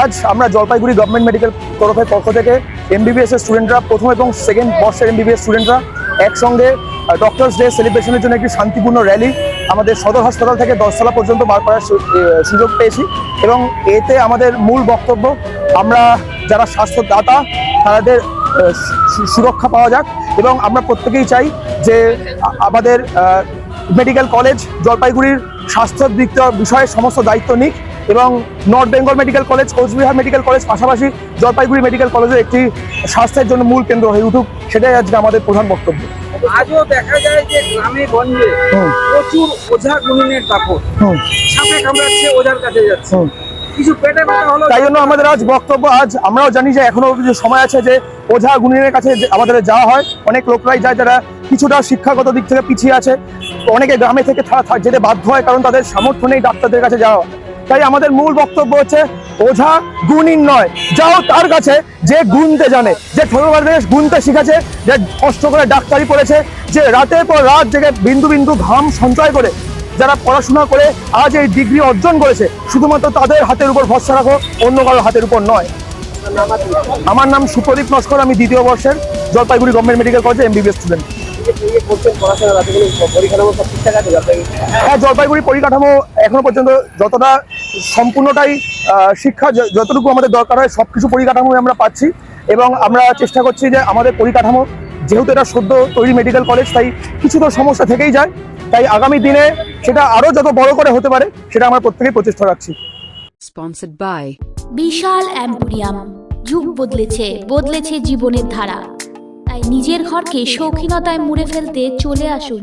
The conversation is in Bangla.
আজ আমরা জলপাইগুড়ি গভর্নমেন্ট মেডিকেল তরফের পক্ষ থেকে এমবিবিএস এর স্টুডেন্টরা প্রথম এবং সেকেন্ড বর্ষের এমবিবিএস স্টুডেন্টরা একসঙ্গে ডক্টরস ডে সেলিব্রেশনের জন্য একটি শান্তিপূর্ণ র্যালি আমাদের সদর হাসপাতাল থেকে দশতলা পর্যন্ত বার করার সুযোগ পেয়েছি এবং এতে আমাদের মূল বক্তব্য, আমরা যারা স্বাস্থ্যদাতা, তাদের সুরক্ষা পাওয়া যাক এবং আমরা প্রত্যেকেই চাই যে আমাদের মেডিকেল কলেজ জলপাইগুড়ির স্বাস্থ্য বিষয়ে সমস্ত দায়িত্ব নিক। এবং North Bengal Medical College Cooch Behar Medical College পাশাপাশি জলপাইগুড়ি মেডিকেল কলেজের একটি স্বাস্থ্যের জন্য মূল কেন্দ্র হয়ে উঠুক সেটাই আজকে আমাদের প্রধান বক্তব্য। আজও দেখা যায় যে গ্রামে গঞ্জে প্রচুর ওঝা গুণিনের দাপট। সাপে কামড়াচ্ছে ওঝার কাছে যাচ্ছে। কিছু পেটে তাই জন্য আমাদের আজ বক্তব্য আজ আমরাও জানি যে এখনও যে সময় আছে যে ওঝা গুণিনের কাছে আমাদের যাওয়া হয় অনেক লোকরাই যায় যারা কিছুটা শিক্ষাগত দিক থেকে পিছিয়ে আছে। অনেকে গ্রামে থেকে যেতে বাধ্য হয় কারণ তাদের সামর্থ্য নেই ডাক্তারদের কাছে যাওয়া। তাই আমাদের মূল বক্তব্য হচ্ছে ওঝা গুণিন নয়। যাও তার কাছে যে গুনতে জানে, যে ছোটবেলা গুনতে শিখেছে, যে কষ্ট করে ডাক্তারি পড়েছে, যে রাতের পর রাত জেগে বিন্দু বিন্দু ঘাম সঞ্চয় করে, যারা পড়াশোনা করে আজ এই ডিগ্রি অর্জন করেছে, শুধুমাত্র তাদের হাতের উপর ভরসা রাখো, অন্য কারোর হাতের উপর নয়। আমার নাম সুপ্রদীপ নস্কর, আমি দ্বিতীয় বর্ষের জলপাইগুড়ি গভর্নমেন্ট মেডিকেল কলেজে এমবিবিএস স্টুডেন্ট হ্যাঁ জলপাইগুড়ি পরিকাঠামো এখনও পর্যন্ত যতটা সম্পূর্ণটাই শিক্ষা যতটুকু আমাদের দরকার হয় সব কিছু পরিকাঠামো আমরা পাচ্ছি। এবং আমরা চেষ্টা করছি যে আমাদের পরিকাঠামো যেহেতু এটা সদ্য তৈরি মেডিকেল কলেজ তাই কিছু তো সমস্যা থেকেই যায়। তাই আগামী দিনে সেটা আরও যত বড় করে হতে পারে সেটা আমরা প্রত্যেকেই প্রচেষ্টা রাখছি। Sponsored by বিশাল অ্যাম্পোরিয়াম। যুগ বদলেছে বদলেছে জীবনের ধারা। নিজের ঘরকে শৌখিনতায় মুড়ে ফেলতে চলে আসুন।